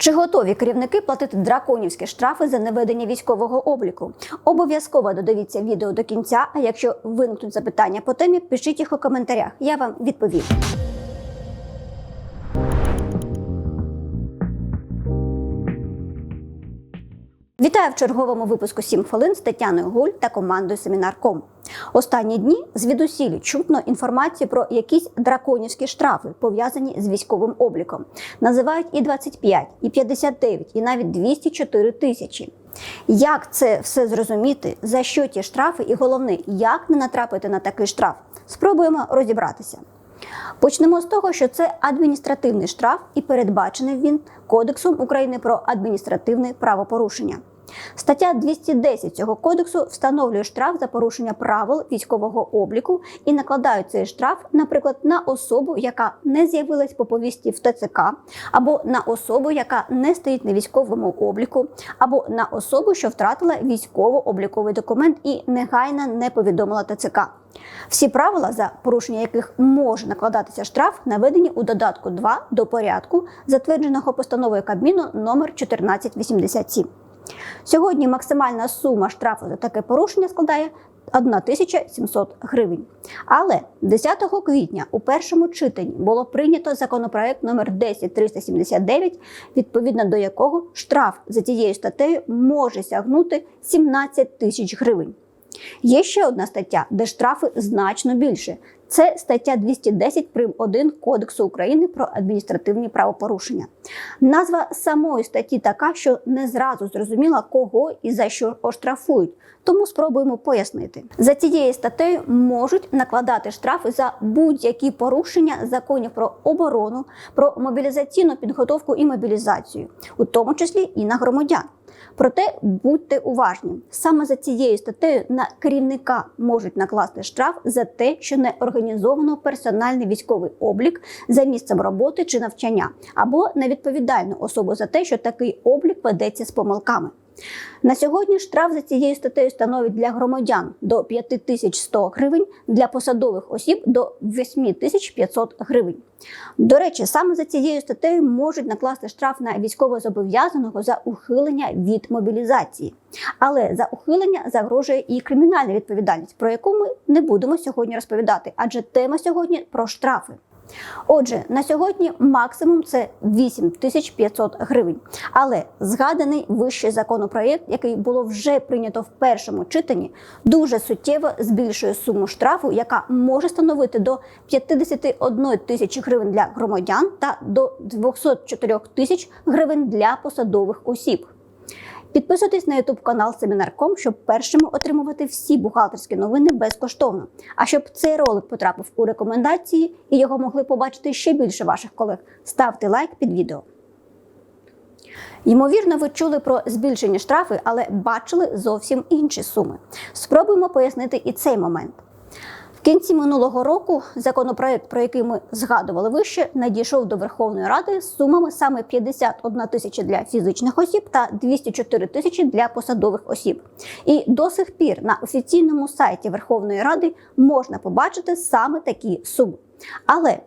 Чи готові керівники платити драконівські штрафи за неведення військового обліку? Обов'язково додивіться відео до кінця. А якщо виникнуть запитання по темі, пишіть їх у коментарях. Я вам відповім. Вітаю в черговому випуску «7 хвилин з Тетяною Гуль та командою Семінар.ком. Останні дні звідусілі чутно інформацію про якісь драконівські штрафи, пов'язані з військовим обліком. Називають і 25, і 59, і навіть 204 тисячі. Як це все зрозуміти, за що ті штрафи, і головне, як не натрапити на такий штраф? Спробуємо розібратися. Почнемо з того, що це адміністративний штраф і передбачений він Кодексом України про адміністративне правопорушення. Стаття 210 цього кодексу встановлює штраф за порушення правил військового обліку і накладають цей штраф, наприклад, на особу, яка не з'явилась по повісті в ТЦК, або на особу, яка не стоїть на військовому обліку, або на особу, що втратила військово-обліковий документ і негайно не повідомила ТЦК. Всі правила, за порушення яких може накладатися штраф, наведені у додатку 2 до порядку, затвердженого постановою Кабміну номер 1487. Сьогодні максимальна сума штрафу за таке порушення складає 1700 гривень. Але 10 квітня у першому читанні було прийнято законопроект номер 10379, відповідно до якого штраф за тією статтею може сягнути 17 тисяч гривень. Є ще одна стаття, де штрафи значно більше. Це стаття 210 прим. 1 Кодексу України про адміністративні правопорушення. Назва самої статті така, що не зразу зрозуміла, кого і за що оштрафують. Тому спробуємо пояснити. За цією статтею можуть накладати штрафи за будь-які порушення законів про оборону, про мобілізаційну підготовку і мобілізацію, у тому числі і на громадян. Проте будьте уважні, саме за цією статтею на керівника можуть накласти штраф за те, що не організовано персональний військовий облік за місцем роботи чи навчання, або на відповідальну особу за те, що такий облік ведеться з помилками. На сьогодні штраф за цією статтею становить для громадян до 5100 гривень, для посадових осіб до 8500 гривень. До речі, саме за цією статтею можуть накласти штраф на військовозобов'язаного за ухилення від мобілізації. Але за ухилення загрожує і кримінальна відповідальність, про яку ми не будемо сьогодні розповідати, адже тема сьогодні про штрафи. Отже, на сьогодні максимум це 8500 гривень. Але згаданий вищий законопроєкт, який було вже прийнято в першому читанні, дуже суттєво збільшує суму штрафу, яка може становити до 51 тисячі гривень для громадян та до 204 тисяч гривень для посадових осіб. Підписуйтесь на YouTube канал Семінар.ком, щоб першими отримувати всі бухгалтерські новини безкоштовно. А щоб цей ролик потрапив у рекомендації і його могли побачити ще більше ваших колег, ставте лайк під відео. Ймовірно, ви чули про збільшені штрафи, але бачили зовсім інші суми. Спробуємо пояснити і цей момент. В кінці минулого року законопроект, про який ми згадували вище, надійшов до Верховної Ради з сумами саме 51 тисяча для фізичних осіб та 204 тисячі для посадових осіб. І до сих пір на офіційному сайті Верховної Ради можна побачити саме такі суми. Але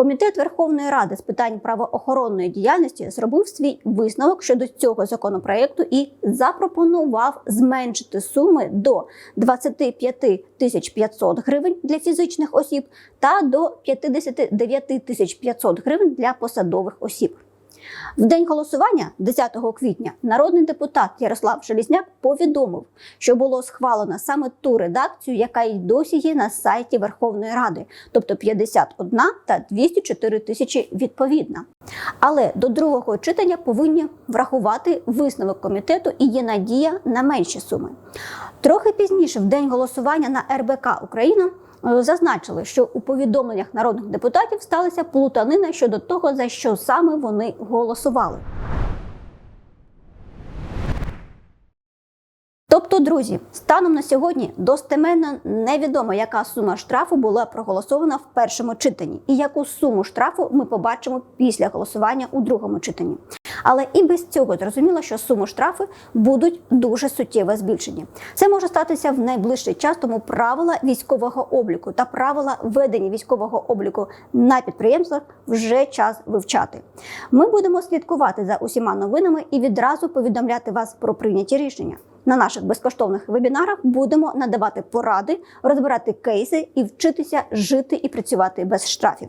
Комітет Верховної Ради з питань правоохоронної діяльності зробив свій висновок щодо цього законопроекту і запропонував зменшити суми до 25 тисяч 500 гривень для фізичних осіб та до 59 тисяч 500 гривень для посадових осіб. В день голосування, 10 квітня, народний депутат Ярослав Желізняк повідомив, що було схвалено саме ту редакцію, яка й досі є на сайті Верховної Ради, тобто 51 та 204 тисячі відповідно. Але до другого читання повинні врахувати висновок комітету і є надія на менші суми. Трохи пізніше, в день голосування на РБК Україна. Зазначили, що у повідомленнях народних депутатів сталася плутанина щодо того, за що саме вони голосували. Тобто, друзі, станом на сьогодні достеменно невідомо, яка сума штрафу була проголосована в першому читанні, і яку суму штрафу ми побачимо після голосування у другому читанні. Але і без цього зрозуміло, що суми штрафи будуть дуже суттєво збільшені. Це може статися в найближчий час, тому правила військового обліку та правила ведення військового обліку на підприємствах вже час вивчати. Ми будемо слідкувати за усіма новинами і відразу повідомляти вас про прийняті рішення. На наших безкоштовних вебінарах будемо надавати поради, розбирати кейси і вчитися жити і працювати без штрафів.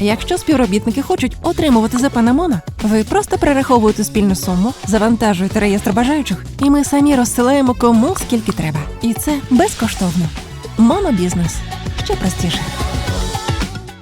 Якщо співробітники хочуть отримувати ЗП на ви просто перераховуєте спільну суму, завантажуєте реєстр бажаючих, і ми самі розсилаємо кому скільки треба. І це безкоштовно. Монобізнес ще простіше.